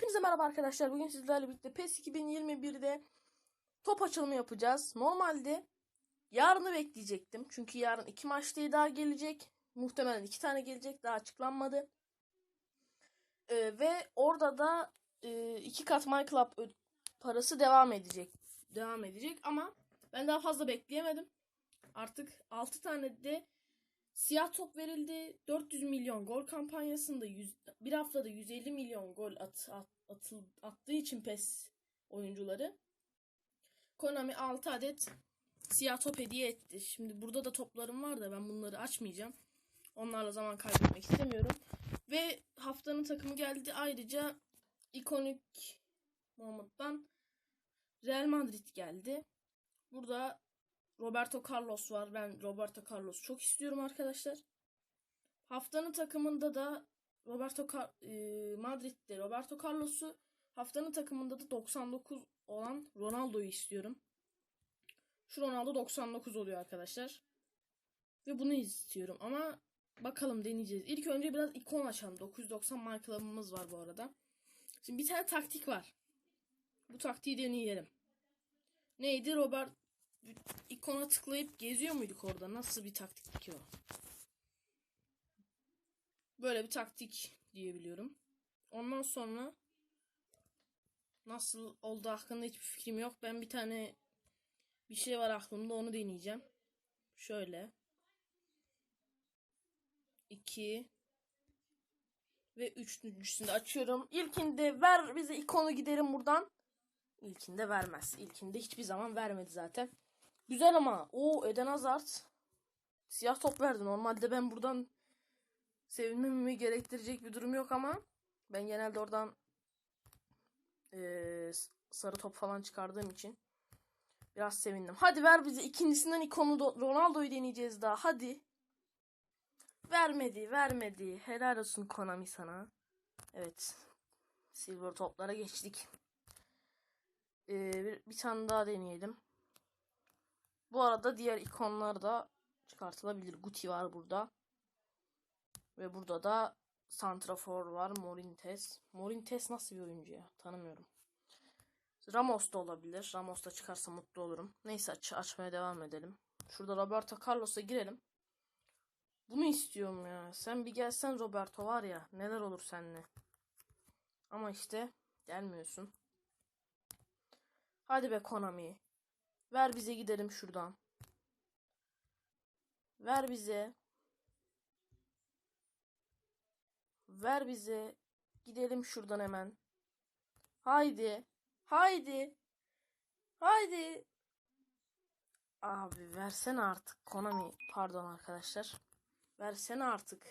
Hepinize merhaba arkadaşlar. Bugün sizlerle birlikte PES 2021'de top açılımı yapacağız. Normalde yarını bekleyecektim. Çünkü yarın iki maç daha gelecek. Muhtemelen iki tane gelecek. Daha açıklanmadı. Ee, ve orada da e, iki kat My Club parası devam edecek. Devam edecek ama ben daha fazla bekleyemedim. Artık 6 tane de Siyah top verildi. 400 milyon gol kampanyasında 100, bir haftada 150 milyon gol at, at, atıl, attığı için PES oyuncuları Konami 6 adet siyah top hediye etti. Şimdi burada da toplarım var da ben bunları açmayacağım. Onlarla zaman kaybetmek istemiyorum. Ve haftanın takımı geldi. Ayrıca ikonik Muhammed'dan Real Madrid geldi. Burada Roberto Carlos var. Ben Roberto Carlos çok istiyorum arkadaşlar. Haftanın takımında da Roberto Car- e, Madrid'de Roberto Carlos'u haftanın takımında da 99 olan Ronaldo'yu istiyorum. Şu Ronaldo 99 oluyor arkadaşlar. Ve bunu istiyorum ama bakalım deneyeceğiz. İlk önce biraz ikon açalım. 990 Michael'ımız var bu arada. Şimdi bir tane taktik var. Bu taktiği deneyelim. Neydi? Robert ikona tıklayıp geziyor muyduk orada? Nasıl bir taktikti ki o? Böyle bir taktik diyebiliyorum. Ondan sonra nasıl oldu hakkında hiçbir fikrim yok. Ben bir tane bir şey var aklımda onu deneyeceğim. Şöyle. 2 ve üçüncüsünü açıyorum. İlkinde ver bize ikonu gidelim buradan. İlkinde vermez. İlkinde hiçbir zaman vermedi zaten. Güzel ama. o Eden Hazard. Siyah top verdi. Normalde ben buradan sevinmemi gerektirecek bir durum yok ama ben genelde oradan eee, sarı top falan çıkardığım için biraz sevindim. Hadi ver bize ikincisinden ikonu do- Ronaldo'yu deneyeceğiz daha. Hadi. Vermedi, vermedi. Helal olsun Konami sana. Evet. Silver toplara geçtik. Ee, bir, bir tane daha deneyelim. Bu arada diğer ikonlar da çıkartılabilir. Guti var burada. Ve burada da Santrafor var. Morintes. Morintes nasıl bir oyuncu ya? Tanımıyorum. Ramos da olabilir. Ramos da çıkarsa mutlu olurum. Neyse aç açmaya devam edelim. Şurada Roberto Carlos'a girelim. Bunu istiyorum ya. Sen bir gelsen Roberto var ya. Neler olur seninle. Ama işte gelmiyorsun. Hadi be Konami. Ver bize gidelim şuradan. Ver bize. Ver bize. Gidelim şuradan hemen. Haydi. Haydi. Haydi. Abi versene artık Konami. Pardon arkadaşlar. Versene artık.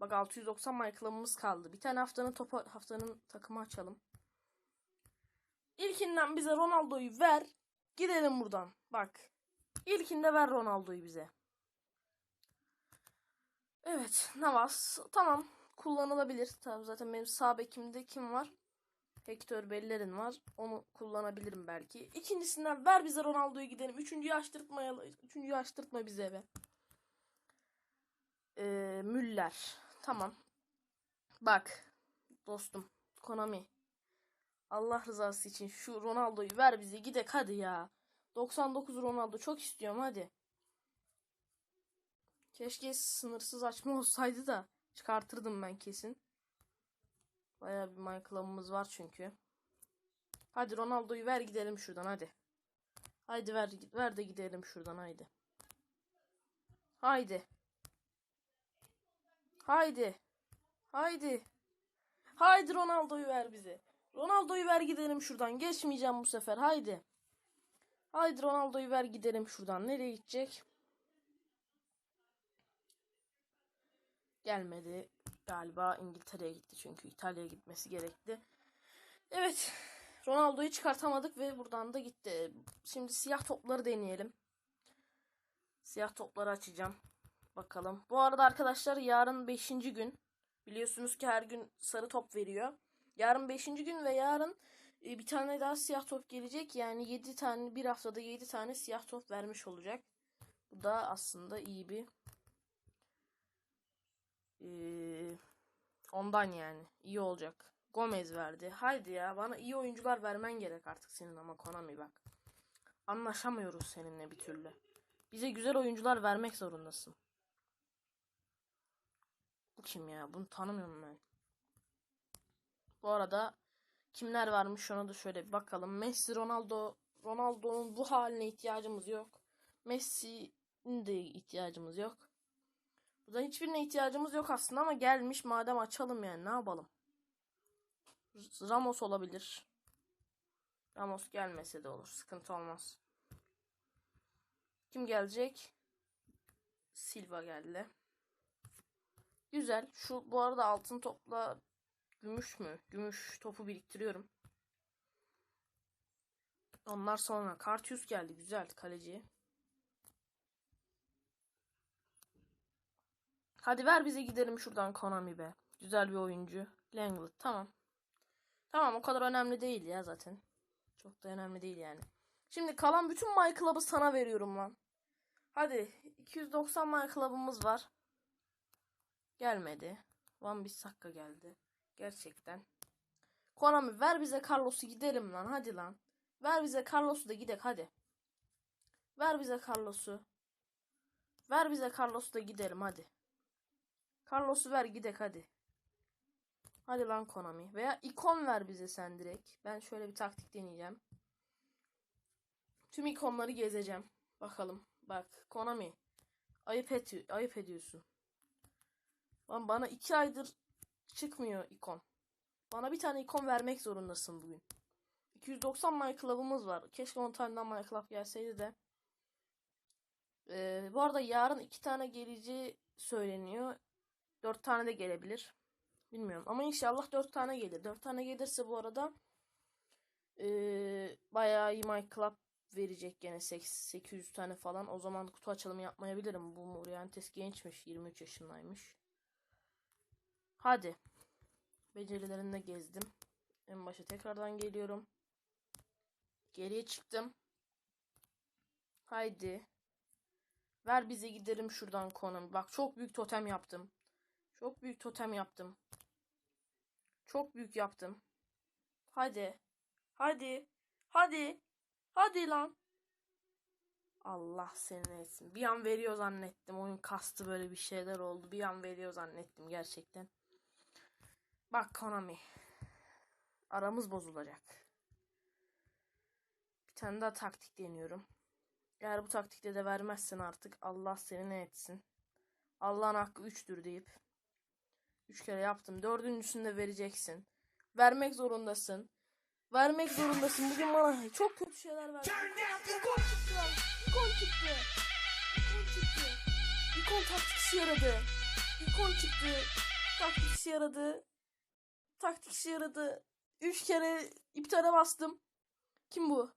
Bak 690 Michael'ımız kaldı. Bir tane haftanın topu haftanın takımı açalım. İlkinden bize Ronaldo'yu ver. Gidelim buradan. Bak. İlkinde ver Ronaldo'yu bize. Evet. Navas. Tamam. Kullanılabilir. Tamam zaten benim sağ bekimde kim var? Hector Bellerin var. Onu kullanabilirim belki. İkincisinden ver bize Ronaldo'yu gidelim. Üçüncüyü açtırtmayalım. Üçüncüyü açtırtma bize be. Ee, Müller. Tamam. Bak. Dostum. Konami. Allah rızası için şu Ronaldo'yu ver bize gidek hadi ya. 99 Ronaldo çok istiyorum hadi. Keşke sınırsız açma olsaydı da çıkartırdım ben kesin. Bayağı bir Michael'ımız var çünkü. Hadi Ronaldo'yu ver gidelim şuradan hadi. Haydi ver ver de gidelim şuradan haydi. Haydi. Haydi. Haydi. Haydi Ronaldo'yu ver bize. Ronaldo'yu ver gidelim şuradan. Geçmeyeceğim bu sefer. Haydi. Haydi Ronaldo'yu ver gidelim şuradan. Nereye gidecek? Gelmedi. Galiba İngiltere'ye gitti çünkü İtalya'ya gitmesi gerekti. Evet. Ronaldo'yu çıkartamadık ve buradan da gitti. Şimdi siyah topları deneyelim. Siyah topları açacağım. Bakalım. Bu arada arkadaşlar yarın 5. gün. Biliyorsunuz ki her gün sarı top veriyor. Yarın 5. gün ve yarın e, bir tane daha siyah top gelecek. Yani 7 tane bir haftada 7 tane siyah top vermiş olacak. Bu da aslında iyi bir e, ondan yani iyi olacak. Gomez verdi. Haydi ya bana iyi oyuncular vermen gerek artık senin ama Konami bak. Anlaşamıyoruz seninle bir türlü. Bize güzel oyuncular vermek zorundasın. Bu kim ya? Bunu tanımıyorum ben. Bu arada kimler varmış ona da şöyle bir bakalım. Messi, Ronaldo, Ronaldo'nun bu haline ihtiyacımız yok. Messi'nin de ihtiyacımız yok. Buradan hiçbirine ihtiyacımız yok aslında ama gelmiş madem açalım yani ne yapalım. Ramos olabilir. Ramos gelmese de olur. Sıkıntı olmaz. Kim gelecek? Silva geldi. Güzel. Şu bu arada altın topla gümüş mü? Gümüş topu biriktiriyorum. Onlar sonra. Kartius geldi. Güzel kaleci. Hadi ver bize gidelim şuradan Konami be. Güzel bir oyuncu. Langley. Tamam. Tamam o kadar önemli değil ya zaten. Çok da önemli değil yani. Şimdi kalan bütün My Club'ı sana veriyorum lan. Hadi 290 My Club'ımız var. Gelmedi. Van Bissaka geldi. Gerçekten. Konami ver bize Carlos'u gidelim lan hadi lan. Ver bize Carlos'u da gidek hadi. Ver bize Carlos'u. Ver bize Carlos'u da gidelim hadi. Carlos'u ver gidek hadi. Hadi lan Konami. Veya ikon ver bize sen direkt. Ben şöyle bir taktik deneyeceğim. Tüm ikonları gezeceğim. Bakalım. Bak Konami. Ayıp, et ayıp ediyorsun. Lan bana iki aydır çıkmıyor ikon. Bana bir tane ikon vermek zorundasın bugün. 290 My Club'ımız var. Keşke 10 tane daha My Club gelseydi de. Ee, bu arada yarın iki tane geleceği söyleniyor. Dört tane de gelebilir. Bilmiyorum ama inşallah dört tane gelir. Dört tane gelirse bu arada ee, bayağı iyi My Club verecek gene 800 tane falan. O zaman kutu açılımı yapmayabilirim. Bu Morientes gençmiş. 23 yaşındaymış. Hadi. Becerilerinde gezdim. En başa tekrardan geliyorum. Geriye çıktım. Haydi. Ver bize gidelim şuradan konum. Bak çok büyük totem yaptım. Çok büyük totem yaptım. Çok büyük yaptım. Hadi. Hadi. Hadi. Hadi lan. Allah seni etsin. Bir an veriyor zannettim. Oyun kastı böyle bir şeyler oldu. Bir an veriyor zannettim gerçekten. Bak Konami. Aramız bozulacak. Bir tane daha taktik deniyorum. Eğer bu taktikte de vermezsen artık Allah seni ne etsin. Allah'ın hakkı 3'tür deyip. 3 kere yaptım. Dördüncüsünde vereceksin. Vermek zorundasın. Vermek zorundasın. Bugün bana çok kötü şeyler verdin. İkon çıktı. İkon çıktı. İkon çıktı. İkon taktik işe yaradı. İkon çıktı. Taktik işe yaradı. Taktik işe yaradı. Üç kere iptale bastım. Kim bu?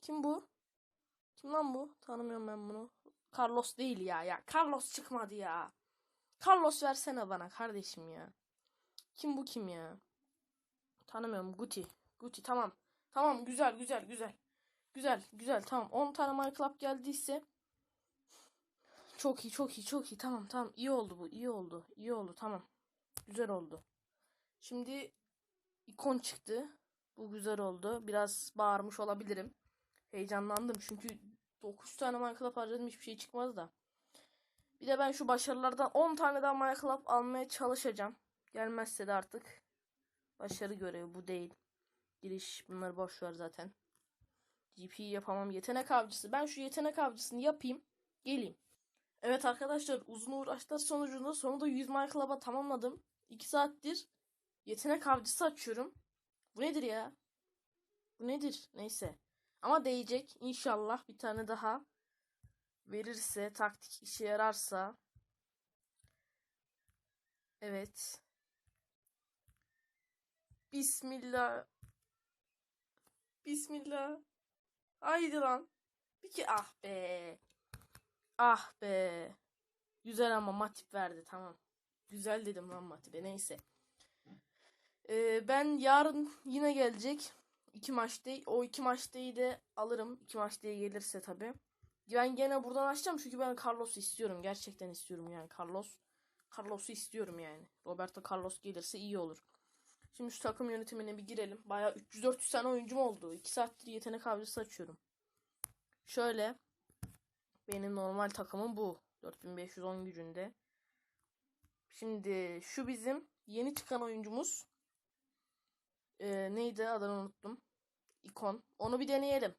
Kim bu? Kim lan bu? Tanımıyorum ben bunu. Carlos değil ya. Ya Carlos çıkmadı ya. Carlos versene bana kardeşim ya. Kim bu kim ya? Tanımıyorum. Guti. Guti tamam. Tamam güzel güzel güzel. Güzel güzel tamam. 10 tane My Club geldiyse çok iyi çok iyi çok iyi tamam tamam iyi oldu bu iyi oldu iyi oldu tamam güzel oldu şimdi ikon çıktı. Bu güzel oldu. Biraz bağırmış olabilirim. Heyecanlandım çünkü 9 tane Club harcadım hiçbir şey çıkmaz da. Bir de ben şu başarılardan 10 tane daha Club almaya çalışacağım. Gelmezse de artık başarı görevi bu değil. Giriş bunları boş ver zaten. GP yapamam. Yetenek avcısı. Ben şu yetenek avcısını yapayım geleyim. Evet arkadaşlar uzun uğraşlar sonucunda sonunda 100 My Club'a tamamladım. 2 saattir yetenek avcısı açıyorum. Bu nedir ya? Bu nedir? Neyse. Ama değecek. İnşallah bir tane daha verirse, taktik işe yararsa. Evet. Bismillah. Bismillah. Haydi lan. Bir ki ah be. Ah be. Güzel ama Matip verdi tamam. Güzel dedim lan Matip'e neyse. Ee, ben yarın yine gelecek. iki maçta. O iki maçtayı da alırım. İki maçtaya gelirse tabi. Ben gene buradan açacağım çünkü ben Carlos'u istiyorum. Gerçekten istiyorum yani Carlos. Carlos'u istiyorum yani. Roberto Carlos gelirse iyi olur. Şimdi şu takım yönetimine bir girelim. Bayağı 300-400 tane oyuncum oldu. 2 saattir yetenek avcısı açıyorum. Şöyle. Benim normal takımım bu. 4510 gücünde. Şimdi şu bizim yeni çıkan oyuncumuz. Ee, neydi adını unuttum. İkon. Onu bir deneyelim.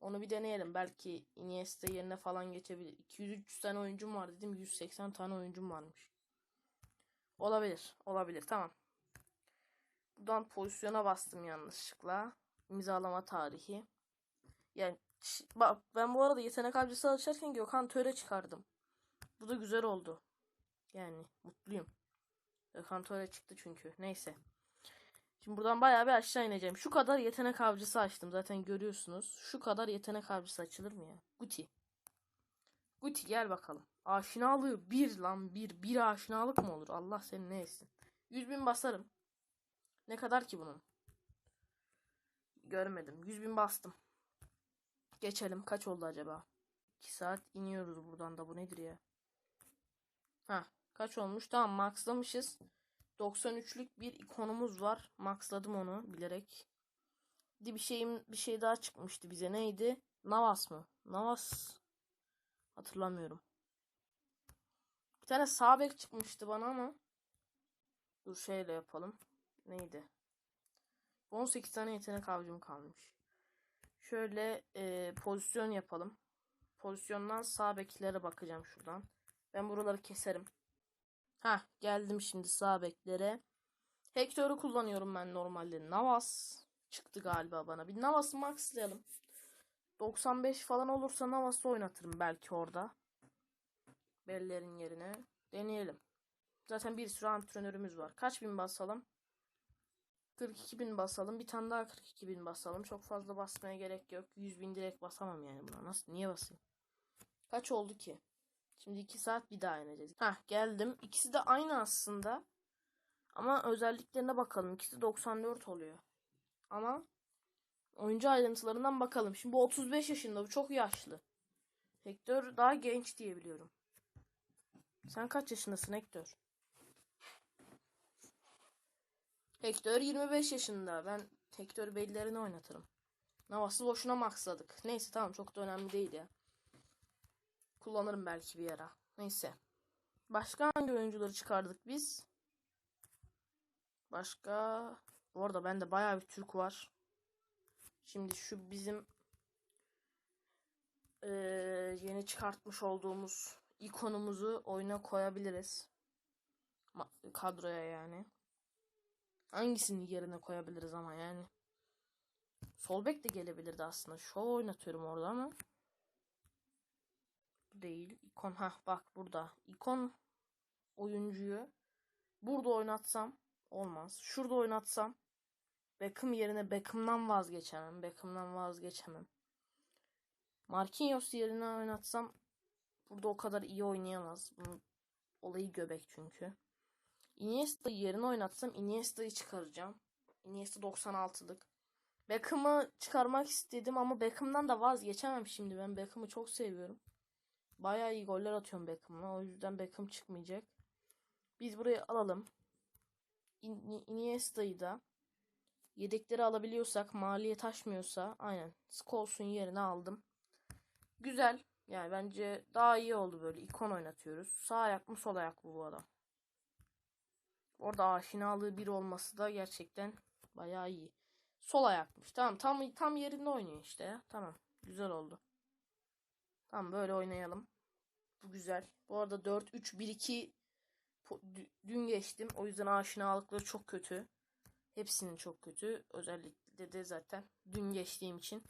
Onu bir deneyelim. Belki Iniesta yerine falan geçebilir. 200-300 tane oyuncum var dedim. 180 tane oyuncum varmış. Olabilir. Olabilir. Tamam. Buradan pozisyona bastım yanlışlıkla. İmzalama tarihi. Yani bak ben bu arada yetenek avcısı açarken Gökhan Töre çıkardım. Bu da güzel oldu. Yani mutluyum. Gökhan Töre çıktı çünkü. Neyse. Şimdi buradan bayağı bir aşağı ineceğim. Şu kadar yetenek avcısı açtım. Zaten görüyorsunuz. Şu kadar yetenek avcısı açılır mı ya? Guti. Guti gel bakalım. Aşinalığı bir lan bir. Bir aşinalık mı olur? Allah seni ne etsin. 100 bin basarım. Ne kadar ki bunun? Görmedim. 100 bin bastım. Geçelim. Kaç oldu acaba? 2 saat iniyoruz buradan da. Bu nedir ya? Ha, kaç olmuş? Tamam maxlamışız. 93'lük bir ikonumuz var. Maxladım onu bilerek. Bir bir şeyim bir şey daha çıkmıştı bize. Neydi? Navas mı? Navas hatırlamıyorum. Bir tane sağ bek çıkmıştı bana ama dur şeyle yapalım. Neydi? 18 tane yetenek avcım kalmış. Şöyle e, pozisyon yapalım. Pozisyondan sağ beklere bakacağım şuradan. Ben buraları keserim. Ha geldim şimdi sağ beklere. Hector'u kullanıyorum ben normalde. Navas çıktı galiba bana. Bir Navas'ı maxlayalım. 95 falan olursa Navas'ı oynatırım belki orada. Bellerin yerine. Deneyelim. Zaten bir sürü antrenörümüz var. Kaç bin basalım? 42 bin basalım. Bir tane daha 42 bin basalım. Çok fazla basmaya gerek yok. 100 bin direkt basamam yani buna. Nasıl? Niye basayım? Kaç oldu ki? Şimdi 2 saat bir daha ineceğiz. Hah geldim. İkisi de aynı aslında. Ama özelliklerine bakalım. İkisi 94 oluyor. Ama oyuncu ayrıntılarından bakalım. Şimdi bu 35 yaşında. Bu çok yaşlı. Hector daha genç diye biliyorum. Sen kaç yaşındasın Hector? Hector 25 yaşında. Ben Hector bellerini oynatırım. Navas'ı boşuna maxladık. Neyse tamam çok da önemli değil ya. Kullanırım belki bir ara. Neyse. Başka hangi oyuncuları çıkardık biz? Başka... Bu arada bende bayağı bir Türk var. Şimdi şu bizim eee, yeni çıkartmış olduğumuz ikonumuzu oyuna koyabiliriz. Kadroya yani. Hangisini yerine koyabiliriz ama yani. Sol bek de gelebilirdi aslında. Şov oynatıyorum orada ama. Değil. İkon ha bak burada. İkon oyuncuyu burada oynatsam olmaz. Şurada oynatsam Beckham yerine Beckham'dan vazgeçemem. Beckham'dan vazgeçemem. Marquinhos yerine oynatsam burada o kadar iyi oynayamaz. Bunun olayı göbek çünkü. Iniesta'yı yerine oynatsam Iniesta'yı çıkaracağım. Iniesta 96'lık. Beckham'ı çıkarmak istedim ama Beckham'dan da vazgeçemem şimdi. Ben Beckham'ı çok seviyorum. Bayağı iyi goller atıyorum Beckham'la. O yüzden Beckham çıkmayacak. Biz burayı alalım. İn- Iniesta'yı da yedekleri alabiliyorsak, maliye taşmıyorsa aynen Scholes'un yerine aldım. Güzel. Yani bence daha iyi oldu böyle. ikon oynatıyoruz. Sağ ayak mı sol ayak mı bu adam? Orada aşinalığı bir olması da gerçekten bayağı iyi. Sol ayakmış. Tamam tam tam yerinde oynuyor işte. Tamam. Güzel oldu. Tamam böyle oynayalım. Bu güzel. Bu arada 4 3 1 2 po- dü- dün geçtim. O yüzden aşinalıkları çok kötü. Hepsinin çok kötü. Özellikle de zaten dün geçtiğim için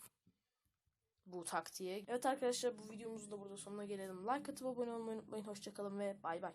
bu taktiğe. Evet arkadaşlar bu videomuzun da burada sonuna gelelim. Like atıp abone olmayı unutmayın. Hoşçakalın ve bay bay.